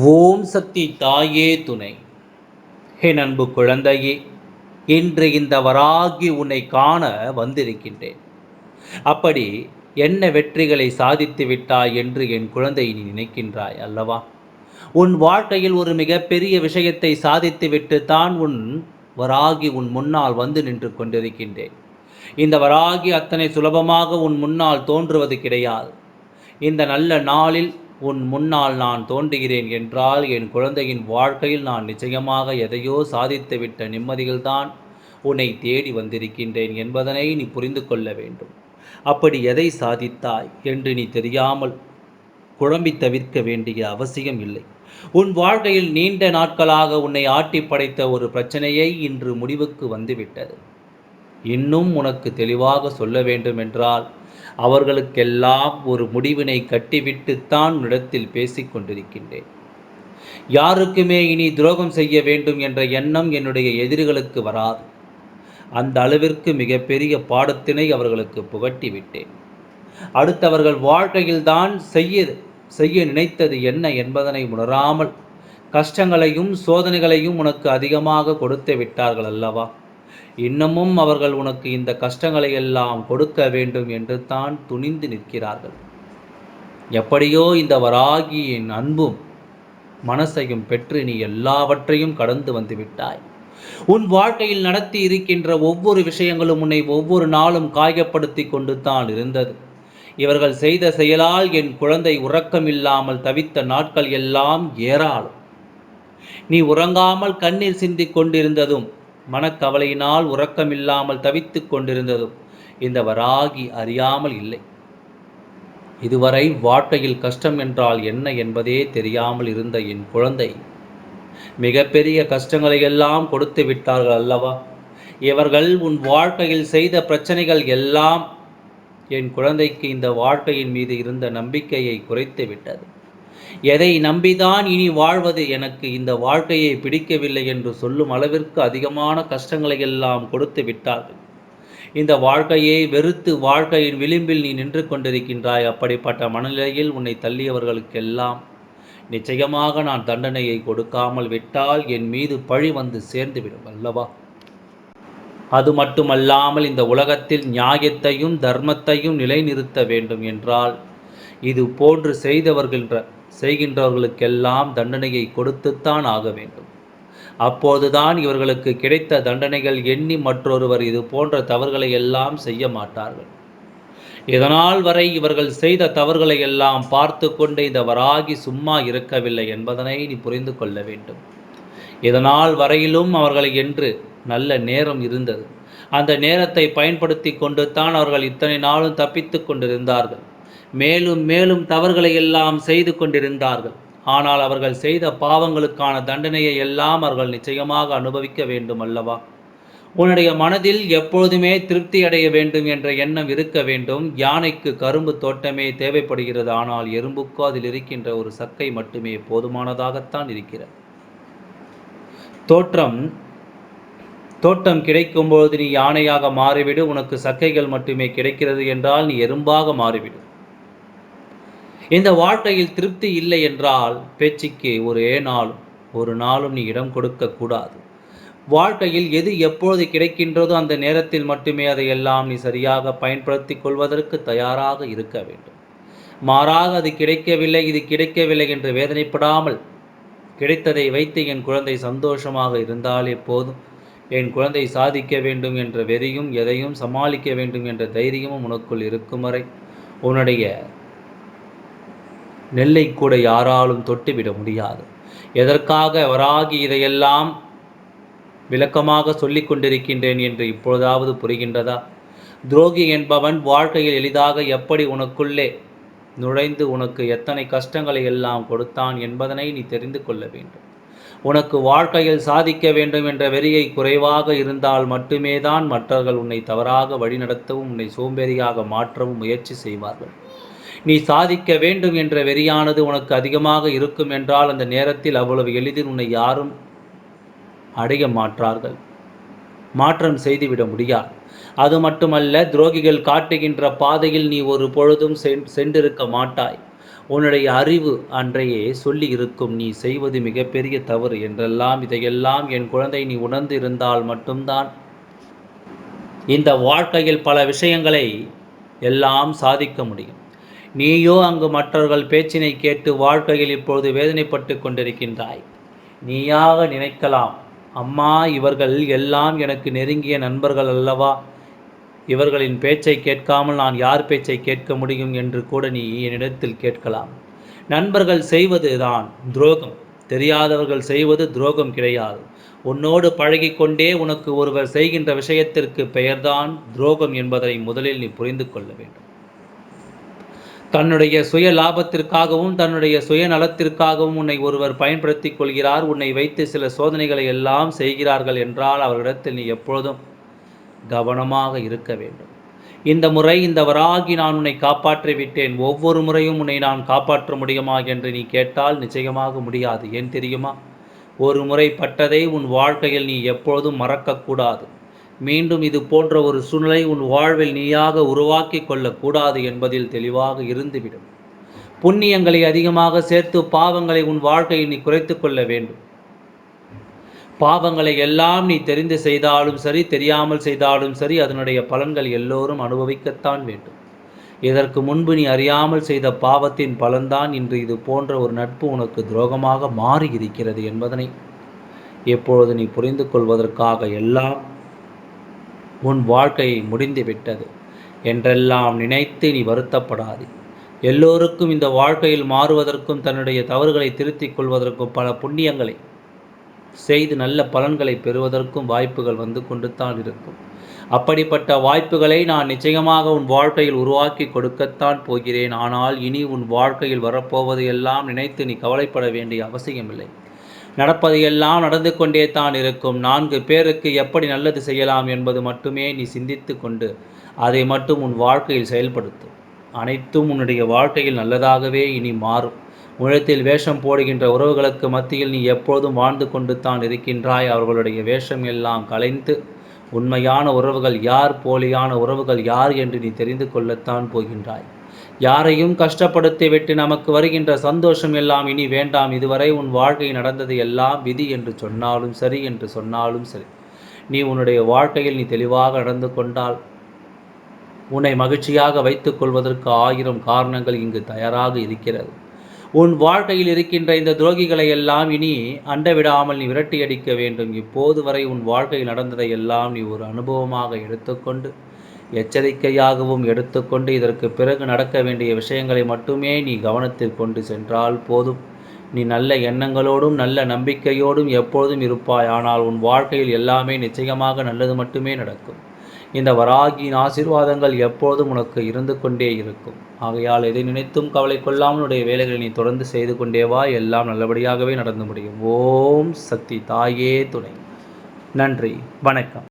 ஓம் சக்தி தாயே துணை. என் அன்பு குழந்தையே இன்று இந்த வராகி உன்னை காண வந்திருக்கின்றேன். அப்படி என்ன வெற்றிகளை சாதித்து விட்டாய் என்று என் குழந்தை நீ நினைக்கின்றாய் அல்லவா? உன் வாழ்க்கையில் ஒரு மிகப்பெரிய விஷயத்தை சாதித்துவிட்டு தான் உன் வராகி உன் முன்னால் வந்து நின்று கொண்டிருக்கின்றேன். இந்த வராகி அத்தனை சுலபமாக உன் முன்னால் தோன்றுவது கிடையாது. இந்த நல்ல நாளில் உன் முன்னால் நான் தோன்றுகிறேன் என்றால் என் குழந்தையின் வாழ்க்கையில் நான் நிச்சயமாக எதையோ சாதித்துவிட்ட நிம்மதியில்தான் உன்னை தேடி வந்திருக்கின்றேன் என்பதனை நீ புரிந்து கொள்ள வேண்டும். அப்படி எதை சாதித்தாய் என்று நீ தெரியாமல் குழம்பி தவிர்க்க வேண்டிய அவசியம் இல்லை. உன் வாழ்க்கையில் நீண்ட நாட்களாக உன்னை ஆட்டி படைத்த ஒரு பிரச்சனையை இன்று முடிவுக்கு வந்துவிட்டது. இன்னும் உனக்கு தெளிவாக சொல்ல வேண்டுமென்றால் அவர்களுக்கெல்லாம் ஒரு முடிவினை கட்டிவிட்டுத்தான் இடத்தில் பேசிக் கொண்டிருக்கின்றேன் யாருக்குமே இனி துரோகம் செய்ய வேண்டும் என்ற எண்ணம் என்னுடைய எதிரிகளுக்கு வராது. அந்த அளவிற்கு மிகப்பெரிய பாடத்தினை அவர்களுக்கு புகட்டிவிட்டேன். அடுத்தவர்கள் வாழ்க்கையில்தான் செய்ய செய்ய நினைத்தது என்ன என்பதனை உணராமல் கஷ்டங்களையும் சோதனைகளையும் உனக்கு அதிகமாக கொடுத்து விட்டார்கள் அல்லவா? இன்னமும் அவர்கள் உனக்கு இந்த கஷ்டங்களை எல்லாம் கொடுக்க வேண்டும் என்று தான் துணிந்து நிற்கிறார்கள். எப்படியோ இந்த வராகியின் அன்பும் மனசையும் பெற்று நீ எல்லாவற்றையும் கடந்து வந்து விட்டாய். உன் வாழ்க்கையில் நடத்தி இருக்கின்ற ஒவ்வொரு விஷயங்களும் உன்னை ஒவ்வொரு நாளும் காயப்படுத்தி கொண்டு தான் இருந்தது. இவர்கள் செய்த செயலால் என் குழந்தை உறக்கமில்லாமல் தவித்த நாட்கள் எல்லாம் ஏராளம். நீ உறங்காமல் கண்ணீர் சிந்திக் கொண்டிருந்ததும் மனக்கவலையினால் உறக்கமில்லாமல் தவித்து கொண்டிருந்ததும் இந்த வராகி அறியாமல் இல்லை. இதுவரை வாழ்க்கையில் கஷ்டம் என்றால் என்ன என்பதே தெரியாமல் இருந்த என் குழந்தை மிகப்பெரிய கஷ்டங்களை எல்லாம் கொடுத்து விட்டார்கள் அல்லவா? இவர்கள் உன் வாழ்க்கையில் செய்த பிரச்சனைகள் எல்லாம் என் குழந்தைக்கு இந்த வாழ்க்கையின் மீது இருந்த நம்பிக்கையை குறைத்து விட்டது. எதை நம்பிதான் இனி வாழ்வது? எனக்கு இந்த வாழ்க்கையை பிடிக்கவில்லை என்று சொல்லும் அளவிற்கு அதிகமான கஷ்டங்களை எல்லாம் கொடுத்து விட்டார்கள் இந்த வாழ்க்கையை வெறுத்து வாழ்க்கையின் விளிம்பில் நீ நின்று கொண்டிருக்கின்றாய். அப்படிப்பட்ட மனநிலையில் உன்னை தள்ளியவர்களுக்கெல்லாம் நிச்சயமாக நான் தண்டனையை கொடுக்காமல் விட்டால் என் மீது பழி வந்து சேர்ந்துவிடும் அல்லவா? அது மட்டுமல்லாமல் இந்த உலகத்தில் நியாயத்தையும் தர்மத்தையும் நிலைநிறுத்த வேண்டும் என்றால் இது போன்று செய்தவர்கின்ற செய்கின்றவர்களுக்கெல்லாம் தண்டனையை கொடுத்துத்தான் ஆக வேண்டும். அப்போதுதான் இவர்களுக்கு கிடைத்த தண்டனைகள் எண்ணி மற்றொருவர் இது போன்ற தவறுகளை எல்லாம் செய்ய மாட்டார்கள். இதனால் வரை இவர்கள் செய்த தவறுகளை எல்லாம் பார்த்து கொண்டு இந்த வராகி சும்மா இருக்கவில்லை என்பதனை நீ புரிந்து கொள்ள வேண்டும். இதனால் வரையிலும் அவர்களை என்று நல்ல நேரம் இருந்தது. அந்த நேரத்தை பயன்படுத்தி கொண்டு தான் அவர்கள் இத்தனை நாளும் தப்பித்து கொண்டிருந்தார்கள். மேலும் மேலும் தவறுகளை எல்லாம் செய்து கொண்டிருந்தார்கள். ஆனால் அவர்கள் செய்த பாவங்களுக்கான தண்டனையை எல்லாம் அவர்கள் நிச்சயமாக அனுபவிக்க வேண்டும் அல்லவா? உன்னுடைய மனதில் எப்பொழுதுமே திருப்தி அடைய வேண்டும் என்ற எண்ணம் இருக்க வேண்டும். யானைக்கு கரும்பு தோட்டமே தேவைப்படுகிறது. ஆனால் எறும்புக்கோ அதில் இருக்கின்ற ஒரு சக்கை மட்டுமே போதுமானதாகத்தான் இருக்கிறது. தோற்றம் தோட்டம் கிடைக்கும்போது நீ யானையாக மாறிவிடு. உனக்கு சக்கைகள் மட்டுமே கிடைக்கிறது என்றால் நீ எறும்பாக மாறிவிடு. இந்த வாழ்க்கையில் திருப்தி இல்லை என்றால் பேச்சுக்கு ஒரே நாள் ஒரு நாளும் நீ இடம் கொடுக்கக்கூடாது வாழ்க்கையில் எது எப்பொழுது கிடைக்கின்றதோ அந்த நேரத்தில் மட்டுமே அதையெல்லாம் நீ சரியாக பயன்படுத்தி கொள்வதற்கு தயாராக இருக்க வேண்டும். மாறாக அது கிடைக்கவில்லை இது கிடைக்கவில்லை என்று வேதனைப்படாமல் கிடைத்ததை வைத்து என் குழந்தை சந்தோஷமாக இருந்தாலே போதும். என் குழந்தை சாதிக்க வேண்டும் என்ற வெறியும் எதையும் சமாளிக்க வேண்டும் என்ற தைரியமும் உனக்குள் இருக்கும் வரை உன்னுடைய நெல்லை கூட யாராலும் தொட்டுவிட முடியாது. எதற்காக வராகி இதையெல்லாம் விளக்கமாக சொல்லிக் கொண்டிருக்கின்றேன் என்று இப்பொழுதாவது புரிகின்றதா? துரோகி என்பவன் வாழ்க்கையில் எளிதாக எப்படி உனக்குள்ளே நுழைந்து உனக்கு எத்தனை கஷ்டங்களை எல்லாம் கொடுத்தான் என்பதனை நீ தெரிந்து கொள்ள வேண்டும். உனக்கு வாழ்க்கையில் சாதிக்க வேண்டும் என்ற வெறியை குறைவாக இருந்தால் மட்டுமே தான் மற்றவர்கள் உன்னை தவறாக வழிநடத்தவும் உன்னை சோம்பேறியாக மாற்றவும் முயற்சி செய்வார்கள். நீ சாதிக்க வேண்டும் என்ற வெறியானது உனக்கு அதிகமாக இருக்கும் என்றால் அந்த நேரத்தில் அவ்வளவு எளிதில் உன்னை யாரும் அடைய மாற்றார்கள் மாற்றம் செய்துவிட முடியாது. அது மட்டுமல்ல துரோகிகள் காட்டுகின்ற பாதையில் நீ ஒரு பொழுதும் சென்றிருக்க மாட்டாய். உன்னுடைய அறிவு அன்றையே சொல்லி இருக்கும் நீ செய்வது மிகப்பெரிய தவறு என்றெல்லாம் இதையெல்லாம் என் குழந்தை நீ உணர்ந்து இருந்தால் மட்டும்தான். இந்த வாழ்க்கையில் பல விஷயங்களை எல்லாம் சாதிக்க முடியும். நீயோ அங்கு மற்றவர்கள் பேச்சினை கேட்டு வாழ்க்கையில் இப்பொழுது வேதனைப்பட்டு கொண்டிருக்கின்றாய். நீயாக நினைக்கலாம். அம்மா இவர்கள் எல்லாம் எனக்கு நெருங்கிய நண்பர்கள் அல்லவா? இவர்களின் பேச்சை கேட்காமல் நான் யார் பேச்சை கேட்க முடியும் என்று கூட நீ என்னிடத்தில் கேட்கலாம். நண்பர்கள் செய்வது தான் துரோகம். தெரியாதவர்கள் செய்வது துரோகம் கிடையாது. உன்னோடு பழகிக்கொண்டே உனக்கு ஒருவர் செய்கின்ற விஷயத்திற்கு பெயர்தான் துரோகம் என்பதை முதலில் நீ புரிந்து கொள்ள வேண்டும். தன்னுடைய சுய லாபத்திற்காகவும் தன்னுடைய சுய நலத்திற்காகவும் உன்னை ஒருவர் பயன்படுத்தி கொள்கிறார். உன்னை வைத்து சில சோதனைகளை எல்லாம் செய்கிறார்கள் என்றால் அவரிடத்தில் நீ எப்பொழுதும் கவனமாக இருக்க வேண்டும். இந்த முறை இந்த வராகி நான் உன்னை காப்பாற்றி விட்டேன். ஒவ்வொரு முறையும் உன்னை நான் காப்பாற்ற முடியுமா என்று நீ கேட்டால் நிச்சயமாக முடியாது. ஏன் தெரியுமா? ஒரு முறை பட்டதை உன் வாழ்க்கையில் நீ எப்பொழுதும் மறக்கக்கூடாது. மீண்டும் இது போன்ற ஒரு சூழ்நிலை உன் வாழ்வில் நீயாக உருவாக்கி கொள்ளக்கூடாது என்பதில் தெளிவாக இருந்துவிடும். புண்ணியங்களை அதிகமாக சேர்த்து பாவங்களை உன் வாழ்க்கையை நீ குறைத்து கொள்ள வேண்டும். பாவங்களை எல்லாம் நீ தெரிந்து செய்தாலும் சரி தெரியாமல் செய்தாலும் சரி அதனுடைய பலன்கள் எல்லோரும் அனுபவிக்கத்தான் வேண்டும். இதற்கு முன்பு நீ அறியாமல் செய்த பாவத்தின் பலன்தான் இன்று இது போன்ற ஒரு நட்பு உனக்கு துரோகமாக மாறி இருக்கிறது என்பதனை எப்பொழுது நீ புரிந்து கொள்வதற்காக எல்லாம் உன் வாழ்க்கை முடிந்து விட்டது. என்றெல்லாம் நினைத்து நீ வருத்தப்படாது. எல்லோருக்கும் இந்த வாழ்க்கையில் மாறுவதற்கும் தன்னுடைய தவறுகளை திருத்திக் கொள்வதற்கும் பல புண்ணியங்களை செய்து நல்ல பலன்களை பெறுவதற்கும் வாய்ப்புகள் வந்து கொண்டு தான் இருக்கும். அப்படிப்பட்ட வாய்ப்புகளை நான் நிச்சயமாக உன் வாழ்க்கையில் உருவாக்கி கொடுக்கத்தான் போகிறேன். ஆனால் இனி உன் வாழ்க்கையில் வரப்போவது எல்லாம் நினைத்து நீ கவலைப்பட வேண்டிய அவசியமில்லை. நடப்பது எல்லாம் நடந்து கொண்டே தான் இருக்கும். நான்கு பேருக்கு எப்படி நல்லது செய்யலாம் என்பது மட்டுமே நீ சிந்தித்து கொண்டு அதை மட்டும் உன் வாழ்க்கையில் செயல்படுத்து. அனைத்தும் உன்னுடைய வாழ்க்கையில் நல்லதாகவே இனி மாறும். உலகத்தில் வேஷம் போடுகின்ற உறவுகளுக்கு மத்தியில் நீ எப்போதும் வாழ்ந்து கொண்டு தான் இருக்கின்றாய். அவர்களுடைய வேஷம் எல்லாம் கலைந்து உண்மையான உறவுகள் யார் போலியான உறவுகள் யார் என்று நீ தெரிந்து கொள்ளத்தான் போகின்றாய். யாரையும் கஷ்டப்படுத்தி விட்டு நமக்கு வருகின்ற சந்தோஷம் எல்லாம் இனி வேண்டாம். இதுவரை உன் வாழ்க்கை நடந்தது எல்லாம் விதி என்று சொன்னாலும் சரி என்று சொன்னாலும் சரி. நீ உன்னுடைய வாழ்க்கையில் நீ தெளிவாக நடந்து கொண்டால் உன்னை மகிழ்ச்சியாக வைத்துக் கொள்வதற்கு ஆயிரம் காரணங்கள் இங்கு தயாராக இருக்கிறது. உன் வாழ்க்கையில் இருக்கின்ற இந்த துரோகிகளை எல்லாம் இனி அண்டவிடாமல் நீ விரட்டி அடிக்க வேண்டும். இப்போது வரை உன் வாழ்க்கையில் நடந்ததை எல்லாம் நீ ஒரு அனுபவமாக எடுத்துக்கொண்டு எச்சரிக்கையாகவும் எடுத்துக்கொண்டு இதற்கு பிறகு நடக்க வேண்டிய விஷயங்களை மட்டுமே நீ கவனத்தில் கொண்டு சென்றால் போதும். நீ நல்ல எண்ணங்களோடும் நல்ல நம்பிக்கையோடும் எப்பொழுதும் இருப்பாய். ஆனால் உன் வாழ்க்கையில் எல்லாமே நிச்சயமாக நல்லது மட்டுமே நடக்கும். இந்த வராகியின் ஆசீர்வாதங்கள் எப்பொழுதும் உனக்கு இருந்து கொண்டே இருக்கும். ஆகையால் எதை நினைத்தும் கவலை கொள்ளாமல் உடைய வேலைகளை நீ தொடர்ந்து செய்து கொண்டே வா. எல்லாம் நல்லபடியாகவே நடந்து முடியும். ஓம் சக்தி தாயே துணை. நன்றி. வணக்கம்.